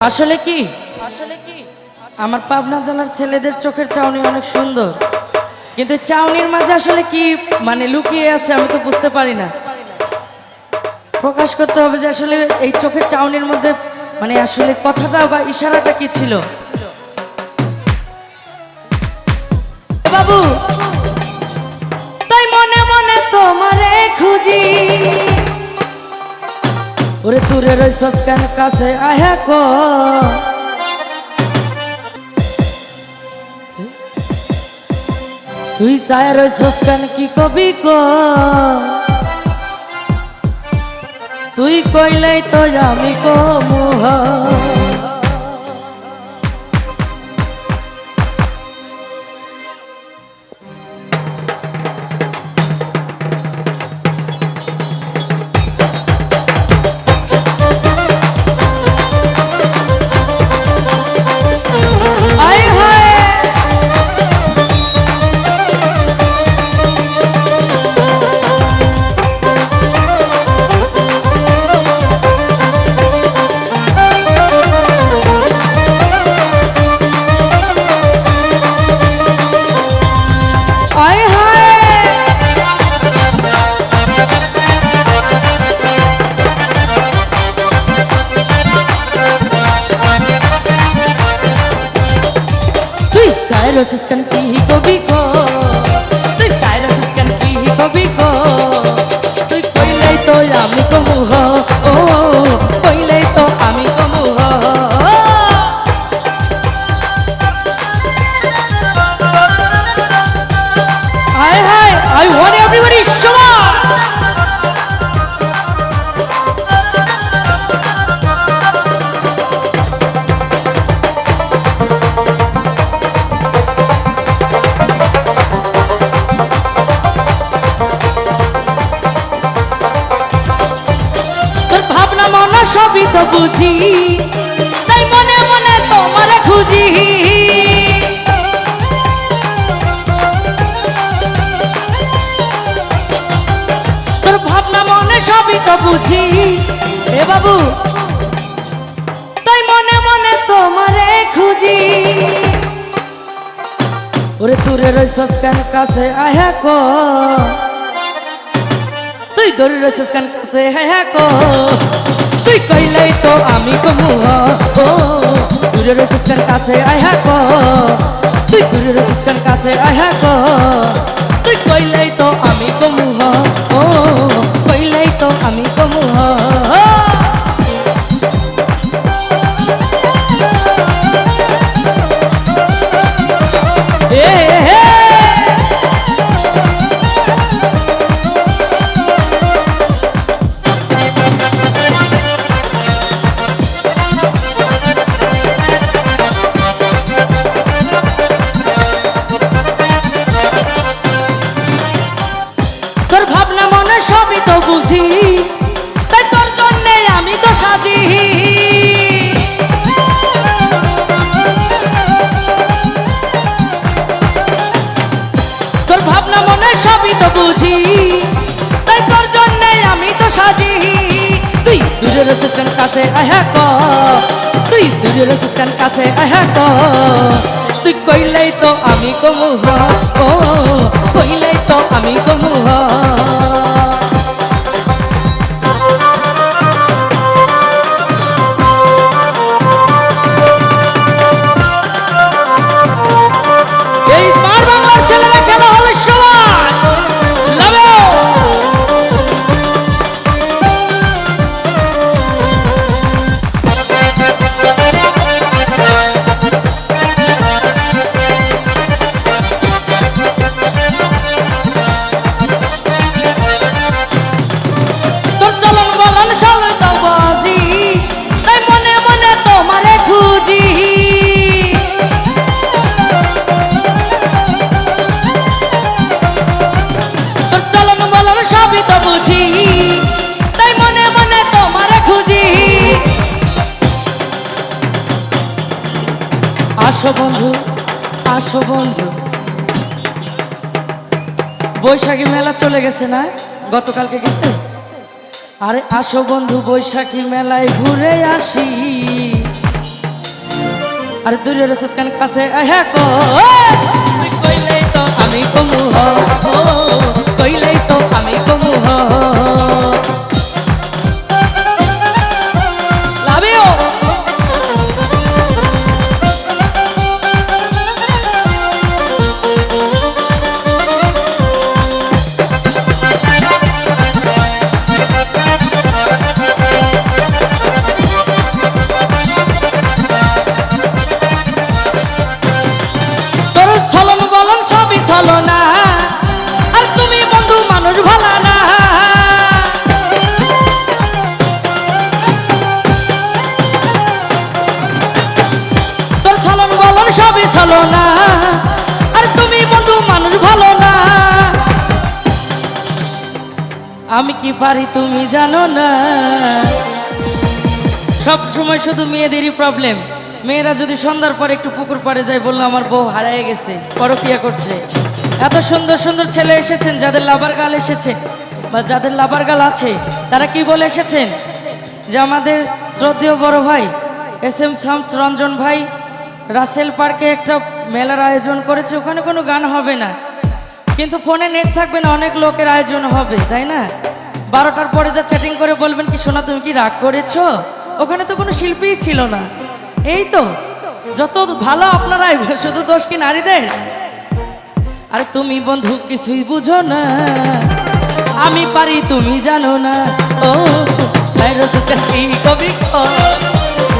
আসলে কি? আসলে কি আমার পাবনা জেলার ছেলেদের চোখের চাউনি অনেক সুন্দর। কিন্তু চাউনির মাঝে আসলে কি মানে লুকিয়ে আছে আমি তো বুঝতে পারি না। প্রকাশ করতে হবে যে আসলে এই চোখের চাউনির মধ্যে মানে আসলে কথাটা বা ইশারাটা কি ছিল? বাবু, তাই মনে মনে তোমারে খুঁজি। ওরে তুরে রইছস কেন কাছে? আহে কো। তুই চায় রইছস কেন কি কবি কো? তুই কইলেই তো আমি কমু হ। এভরিবডি সবাই তোর ভাবনা মনে সবই তো বুঝি তাই মনে মনে তোমার খুঁজি। বুঝি। এ বাবু, তাই মনে মনে তোমারে খুঁজি। ওরে তুরে রইছস কেন, কাছে আয়া কো? তুই দৌড়ে রয়েছিস কান, কাছে হ্যাঁ কো? তুই কইলেই তো আমি কমু ও, দূরে রয়েছিস কান, কাছে আয় হ্যাঁ কো? তুই দূরে রয়েছিস কান, কাছে আয় হ্যাঁ কো? কাছে আহা ক। তুই দূরে রয়েছিস কেন কাছে আহা ক। তুই কইলাই তো আমি কমু হ, ও, কইলেই তো আমি কমু হ। সবই তো বুঝি, তাই মনে মনে তোমারে খুঁজি। আসো বন্ধু আসো বন্ধু। বৈশাখী মেলা চলে গেছে না? গতকালকে গেছে? আরে আসো বন্ধু, বৈশাখী মেলায় ঘুরে আসি। আর দূরে রসেস কান কাছে হ্যাঁ কইলেই তো আমি কমু হ না। আর তুমি বন্ধু মানুষ ভালো না। আমি কি পারি তুমি জানো না। সব সময় শুধু মেয়েদেরই প্রবলেম মেয়েরা যদি সন্ধ্যার পর একটু পুকুর পাড়ে যায় বলল, আমার বউ হারায় গেছে, পরকিয়া করছে। এত সুন্দর সুন্দর ছেলে এসেছেন, যাদের লাভার গাল এসেছে, বা যাদের লাভার গাল আছে, তারা কি বলে এসেছেন? যে আমাদের শ্রদ্ধেয় বড় ভাই, এস এম শামস রঞ্জন ভাই, রাসেল পার্কে একটা মেলার আয়োজন করেছে, ওখানে কোনো গান হবে না। কিন্তু ফোনে নেট থাকবে না, অনেক লোকের আয়োজন হবে, তাই না? বারোটার পরে যা চ্যাটিং করে বলবেন কি শোনা তুমি কি রাগ করেছ? ওখানে তো কোনো শিল্পীই ছিল না। এই তো, যত ভালো আপনারাই শুধু দোষ কি নারীদের? আর তুমি বন্ধু, কিছুই বুঝো না। আমি পারি, তুমি জানো না। ও কবি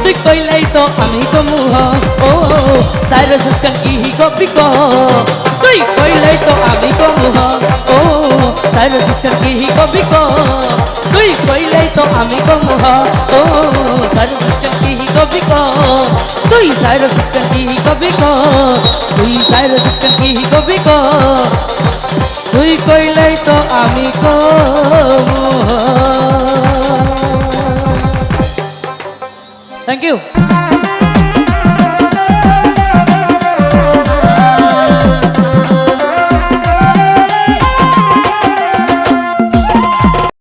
তুই কইলাই তো আমি কমু হ। ও সাইরাস সিস্টার কি কবি ক? তুই কইলাই তো আমি কমু হ ও সাইরাস সিস্টার কি কবি ক? তুই কইলাই তো আমি কমু হ ও সাইরাস সিস্টার কি কবি ক? তুই সাইরাস সিস্টার কি কবি ক? তুই সাইরাস সিস্টার কি কবি ক? তুই কইলাই তো আমি থ্যাংক ইউ